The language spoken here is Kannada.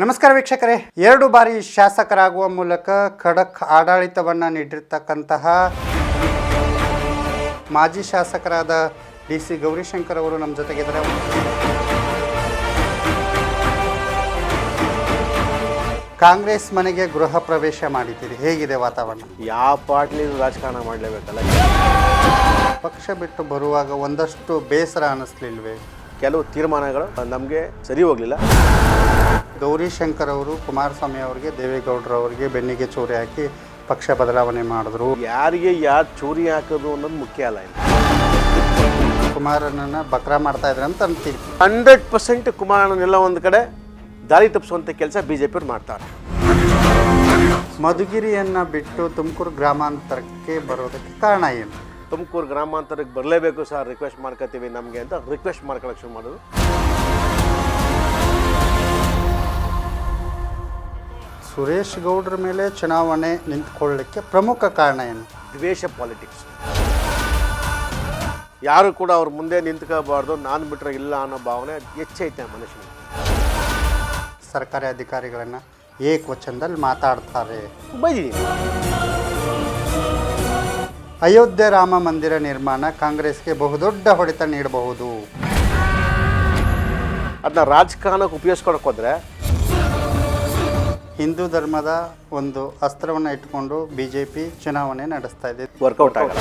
ನಮಸ್ಕಾರ ವೀಕ್ಷಕರೇ. ಎರಡು ಬಾರಿ ಶಾಸಕರಾಗುವ ಮೂಲಕ ಖಡಕ್ ಆಡಳಿತವನ್ನು ನೀಡಿರ್ತಕ್ಕಂತಹ ಮಾಜಿ ಶಾಸಕರಾದ ಡಿ ಸಿ ಗೌರಿಶಂಕರ್ ಅವರು ನಮ್ಮ ಜೊತೆಗಿದ್ದಾರೆ. ಕಾಂಗ್ರೆಸ್ ಮನೆಗೆ ಗೃಹ ಪ್ರವೇಶ ಮಾಡಿದ್ದೀರಿ. ಹೇಗಿದೆ ವಾತಾವರಣ? ಯಾವ ಪಾರ್ಟ್ಲಿ ರಾಜಕಾರಣ ಮಾಡಲೇಬೇಕಲ್ಲ. ಪಕ್ಷ ಬಿಟ್ಟು ಬರುವಾಗ ಒಂದಷ್ಟು ಬೇಸರ ಅನ್ನಿಸ್ಲಿಲ್ವೇ ಕೆಲವು ತೀರ್ಮಾನಗಳು ನಮಗೆ ಸರಿ ಹೋಗಲಿಲ್ಲ. ಗೌರಿಶಂಕರ್ ಅವರು ಕುಮಾರಸ್ವಾಮಿ ಅವರಿಗೆ ದೇವೇಗೌಡರು ಅವರಿಗೆ ಬೆನ್ನಿಗೆ ಚೂರಿ ಹಾಕಿ ಪಕ್ಷ ಬದಲಾವಣೆ ಮಾಡಿದ್ರು. ಯಾರಿಗೆ ಯಾರು ಚೂರಿ ಹಾಕೋದು ಅನ್ನೋದು ಮುಖ್ಯ ಅಲ್ಲ ಇಲ್ಲಿ. ಕುಮಾರನನ್ನ ಬಕ್ರಾ ಮಾಡ್ತಾ ಇದ್ರೆ ಅಂತ ಅಂತೀವಿ ಹಂಡ್ರೆಡ್ ಪರ್ಸೆಂಟ್ ಕುಮಾರನೆಲ್ಲ ಒಂದು ಕಡೆ ದಾರಿ ತಪ್ಪಿಸುವಂಥ ಕೆಲಸ ಬಿ ಜೆ ಪಿಯವ್ರು ಮಾಡ್ತಾರೆ. ಮಧುಗಿರಿಯನ್ನು ಬಿಟ್ಟು ತುಮಕೂರು ಗ್ರಾಮಾಂತರಕ್ಕೆ ಬರೋದಕ್ಕೆ ಕಾರಣ ಏನು? ತುಮಕೂರು ಗ್ರಾಮಾಂತರಕ್ಕೆ ಬರಲೇಬೇಕು ಸರ್ ರಿಕ್ವೆಸ್ಟ್ ಮಾಡ್ಕೋತೀವಿ ನಮಗೆ ಅಂತ ರಿಕ್ವೆಸ್ಟ್ ಮಾಡ್ಕೊಳಕ್ಕೆ ಶುರು ಮಾಡೋದು ಸುರೇಶ್ ಗೌಡ್ರ ಮೇಲೆ ಚುನಾವಣೆ ನಿಂತ್ಕೊಳ್ಳಲಿಕ್ಕೆ ಪ್ರಮುಖ ಕಾರಣ ಏನು? ದ್ವೇಷ ಪಾಲಿಟಿಕ್ಸ್ ಯಾರು ಕೂಡ ಅವ್ರ ಮುಂದೆ ನಿಂತ್ಕೋಬಾರ್ದು ನಾನು ಬಿಟ್ಟರೆ ಇಲ್ಲ ಅನ್ನೋ ಭಾವನೆ ಹೆಚ್ಚೈತೆ ಮನುಷ್ಯನಿಗೆ. ಸರ್ಕಾರಿ ಅಧಿಕಾರಿಗಳನ್ನ ಏಕವಚನದಲ್ಲಿ ಮಾತಾಡ್ತಾರೆ. ಬೈದಿದ್ದೀನಿ ಅಯೋಧ್ಯೆ ರಾಮ ಮಂದಿರ ನಿರ್ಮಾಣ ಕಾಂಗ್ರೆಸ್ಗೆ ಬಹುದೊಡ್ಡ ಹೊಡೆತ ನೀಡಬಹುದು. ಅದನ್ನ ರಾಜಕಾರಣಕ್ಕೆ ಉಪಯೋಗಿಸ್ಕೊಳಕ್ಕೆ ಹೋದ್ರೆ ಹಿಂದೂ ಧರ್ಮದ ಒಂದು ಅಸ್ತ್ರವನ್ನು ಇಟ್ಕೊಂಡು ಬಿ ಜೆ ಪಿ ಚುನಾವಣೆ ನಡೆಸ್ತಾ ಇದೆ. ವರ್ಕೌಟ್ ಆಗಲ್ಲ.